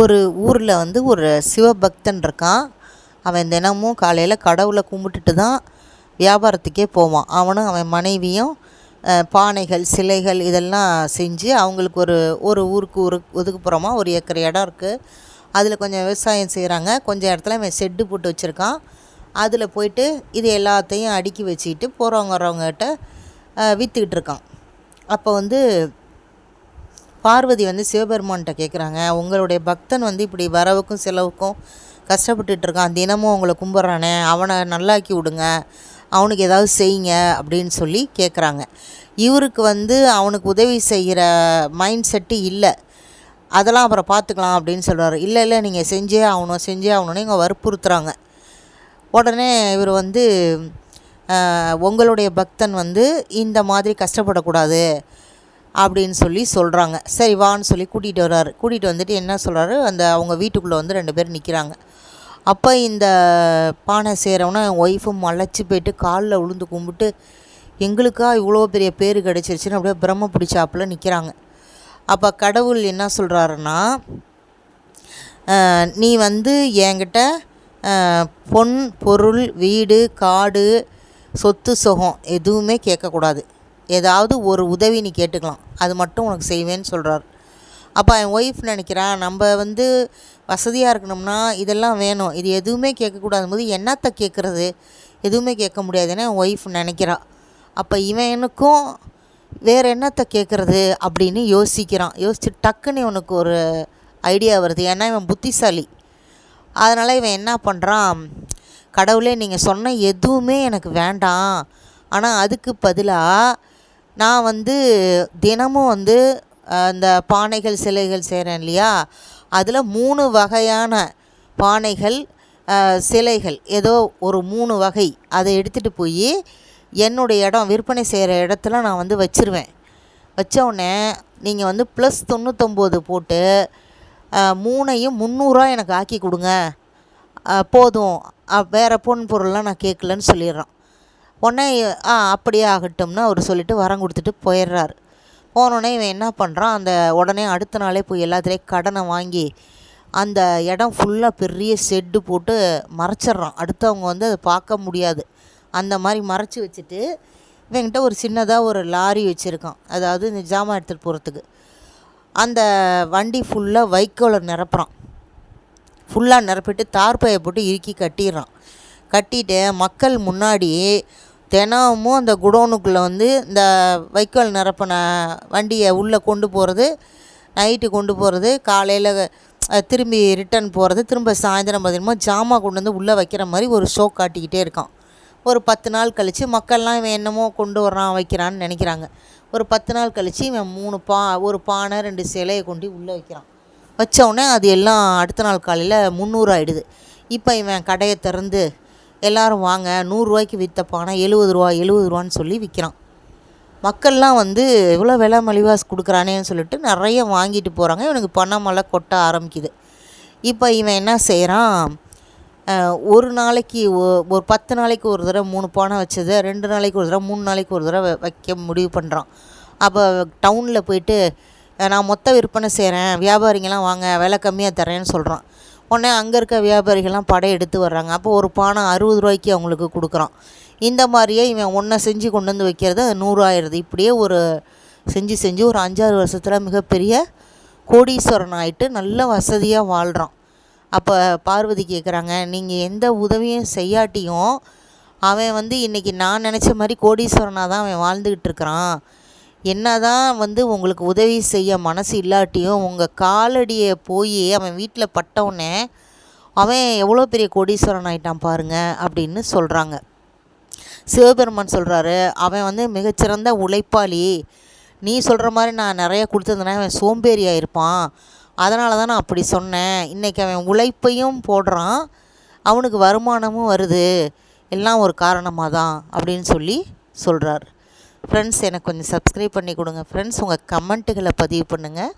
ஒரு ஊரில் வந்து ஒரு சிவபக்தன் இருக்கான். அவன் தினமும் காலையில் கடவுளை கும்பிட்டுட்டு தான் வியாபாரத்துக்கே போவான். அவனும் அவன் மனைவியும் பானைகள் சிலைகள் இதெல்லாம் செஞ்சு அவங்களுக்கு ஒரு ஒரு ஊருக்கு ஒரு ஒதுக்குப்புறமா ஒரு ஏக்கர் இடம் இருக்குது அதில் கொஞ்சம் விவசாயம் செய்கிறாங்க கொஞ்சம் இடத்துல அவன் செட்டு போட்டு வச்சுருக்கான். அதில் போயிட்டு இது எல்லாத்தையும் அடுக்கி வச்சுக்கிட்டு போகிறவங்க வரவங்ககிட்ட விற்றுக்கிட்டு இருக்கான். அப்போ வந்து பார்வதி வந்து சிவபெருமான்கிட்ட கேட்குறாங்க உங்களுடைய பக்தன் வந்து இப்படி வரவுக்கும் செலவுக்கும் கஷ்டப்பட்டுட்டு இருக்கான். தினமும் உங்களை கும்பிட்றானே. அவனை நல்லாக்கி விடுங்க. அவனுக்கு ஏதாவது செய்யுங்க அப்படின்னு சொல்லி கேட்குறாங்க இவருக்கு வந்து அவனுக்கு உதவி செய்கிற மைண்ட் செட்டு இல்லை. அதெல்லாம் அப்புறம் பார்த்துக்கலாம் அப்படின்னு சொல்கிறார் இல்லை இல்லை நீங்கள் செஞ்சே ஆகணும் செஞ்சே ஆகணும்னு இங்கே வற்புறுத்துறாங்க. உடனே இவர் வந்து உங்களுடைய பக்தன் வந்து இந்த மாதிரி கஷ்டப்படக்கூடாது. அப்படின்னு சொல்லி சொல்கிறாங்க சரி வான்னு சொல்லி கூட்டிகிட்டு வர்றாரு. கூட்டிகிட்டு வந்துட்டு என்ன சொல்கிறாரு அந்த அவங்க வீட்டுக்குள்ளே வந்து ரெண்டு பேர் நிற்கிறாங்க அப்போ இந்த பானை செய்கிறவன என் ஒய்ஃபும் மலைச்சி போயிட்டு காலில் உளுந்து கும்பிட்டு எங்களுக்கா இவ்வளோ பெரிய பேர் கிடச்சிருச்சுன்னு அப்படியே பிரம்ம பிடிச்சாப்புல நிற்கிறாங்க அப்போ கடவுள் என்ன சொல்கிறாருன்னா நீ வந்து என்கிட்ட பொன் பொருள் வீடு காடு சொத்து சுகம் எதுவுமே கேட்கக்கூடாது. ஏதாவது ஒரு உதவி நீ கேட்டுக்கலாம். அது மட்டும் உனக்கு செய்வேன்னு சொல்கிறார் அப்போ என் ஒய்ஃப் நினைக்கிறான் நம்ம வந்து வசதியாக இருக்கணும்னா இதெல்லாம் வேணும். இது எதுவுமே கேட்கக்கூடாது. போது என்னத்தை கேட்குறது? எதுவுமே கேட்க முடியாதுன்னு என் ஒய்ஃப் நினைக்கிறா. அப்போ இவனுக்கும் வேறு என்னத்தை கேட்குறது அப்படின்னு யோசிக்கிறான். யோசிச்சு டக்குன்னு இவனுக்கு ஒரு ஐடியா வருது. ஏன்னா இவன் புத்திசாலி. அதனால் இவன் என்ன பண்ணுறான் கடவுளே நீங்கள் சொன்ன எதுவுமே எனக்கு வேண்டாம். ஆனால் அதுக்கு பதிலாக நான் வந்து தினமும் வந்து அந்த பானைகள் சிலைகள் செய்கிறேன் இல்லையா? அதில் மூணு வகையான பானைகள் சிலைகள். ஏதோ ஒரு மூணு வகை. அதை எடுத்துகிட்டு போய் என்னுடைய இடம் விற்பனை செய்கிற இடத்துல நான் வந்து வச்சுருவேன். வச்சோடனே நீங்கள் வந்து ப்ளஸ் தொண்ணூத்தொம்பது போட்டு மூணையும் முந்நூறுரூவா எனக்கு ஆக்கி கொடுங்க. போதும். வேறு பொன் பொருள்லாம் நான் கேட்கலன்னு சொல்லிடுறோம். உடனே ஆ அப்படியே ஆகட்டும்னு அவர் சொல்லிவிட்டு வரம் கொடுத்துட்டு போயிடுறாரு. போனோடனே இவன் என்ன பண்ணுறான் அந்த உடனே அடுத்த நாளே போய் எல்லாத்துலேயும் கடனை வாங்கி அந்த இடம் ஃபுல்லாக பெரிய ஷெட்டு போட்டு மறைச்சிட்றான். அடுத்தவங்க வந்து அதை பார்க்க முடியாது. அந்த மாதிரி மறைச்சி வச்சுட்டு இவங்கிட்ட ஒரு சின்னதாக ஒரு லாரி வச்சுருக்கான். அதாவது இந்த ஜாமான் எடுத்துகிட்டு போகிறதுக்கு அந்த வண்டி ஃபுல்லாக வைக்கோலை நிரப்புறான். ஃபுல்லாக நிரப்பிட்டு தார்பையை போட்டு இறுக்கி கட்டிடுறான். கட்டிட்டு மக்கள் முன்னாடி தினமும் அந்த குடோனுக்குள்ளே வந்து இந்த வைக்கோல் நிரப்பின வண்டியை உள்ளே கொண்டு போகிறது நைட்டு கொண்டு போகிறது காலையில் திரும்பி ரிட்டன் போகிறது திரும்ப சாயந்தரம் பார்த்தீங்கன்னா ஜாமான் கொண்டு வந்து உள்ளே வைக்கிற மாதிரி ஒரு ஷோ காட்டிக்கிட்டே இருக்கான். ஒரு பத்து நாள் கழித்து மக்கள்லாம் இவன் என்னமோ கொண்டு வர்றான் வைக்கிறான்னு நினைக்கிறாங்க. ஒரு பத்து நாள் கழித்து இவன் மூணு பா ஒரு பானை ரெண்டு சிலையை கொண்டு உள்ளே வைக்கிறான். வச்சவுடனே அது எல்லாம் அடுத்த நாள் காலையில் முந்நூறு ஆகிடுது இப்போ இவன் கடையை திறந்து எல்லோரும் வாங்க நூறுரூவாய்க்கு விற்ற பானை எழுபது ரூபா எழுபது ரூபான்னு சொல்லி விற்கிறான் மக்கள்லாம் வந்து இவ்வளோ விலை மலிவாஸ் கொடுக்குறானேன்னு சொல்லிட்டு நிறைய வாங்கிட்டு போகிறாங்க இவனுக்கு பணமெல்லாம் கொட்ட ஆரம்பிக்குது. இப்போ இவன் என்ன செய்கிறான் ஒரு நாளைக்கு ஒரு பத்து நாளைக்கு ஒரு தடவை மூணு பானை வச்சது ரெண்டு நாளைக்கு ஒரு தடவை மூணு நாளைக்கு ஒரு தடவை வைக்க முடிவு பண்ணுறான் அப்போ டவுனில் போயிட்டு நான் மொத்த விற்பனை செய்கிறேன் வியாபாரிங்கெல்லாம் வாங்க. விலை கம்மியாக தரேன்னு சொல்கிறான் உடனே அங்கே இருக்க வியாபாரிகள்லாம் படை எடுத்து வர்றாங்க. அப்போ ஒரு பானை அறுபது ரூபாய்க்கு அவங்களுக்கு கொடுக்குறான். இந்த மாதிரியே இவன் ஒன்றை செஞ்சு கொண்டு வந்து வைக்கிறது அது நூறாயிடுது இப்படியே ஒரு செஞ்சு செஞ்சு ஒரு அஞ்சாறு வருஷத்தில் மிகப்பெரிய கோடீஸ்வரன் ஆகிட்டு நல்ல வசதியாக வாழ்கிறான் அப்போ பார்வதி கேட்குறாங்க நீங்கள் எந்த உதவியும் செய்யாட்டியும் அவன் வந்து இன்றைக்கி நான் நினச்ச மாதிரி கோடீஸ்வரனாக தான் அவன் வாழ்ந்துக்கிட்டு இருக்கிறான். என்ன தான் வந்து உங்களுக்கு உதவி செய்ய மனசு இல்லாட்டியும் உங்கள் காலடியை போய் அவன் வீட்டில் பட்டவுடனே அவன் எவ்வளோ பெரிய கோடீஸ்வரன் ஆகிட்டான் பாருங்க அப்படின்னு சொல்கிறாங்க சிவபெருமான் சொல்கிறாரு அவன் வந்து மிகச்சிறந்த உழைப்பாளி. நீ சொல்கிற மாதிரி நான் நிறைய கொடுத்ததுனா அவன் சோம்பேறியாக இருப்பான். அதனால தான் நான் அப்படி சொன்னேன். இன்றைக்கி அவன் உழைப்பையும் போடுறான். அவனுக்கு வருமானமும் வருது. எல்லாம் ஒரு காரணமாக தான் அப்படின்னு சொல்லி சொல்கிறார் ஃப்ரெண்ட்ஸ் எனக்கு கொஞ்சம் சப்ஸ்கிரைப் பண்ணி கொடுங்க. ஃப்ரெண்ட்ஸ் உங்கள் கமெண்ட்டுகளை பதிவு பண்ணுங்கள்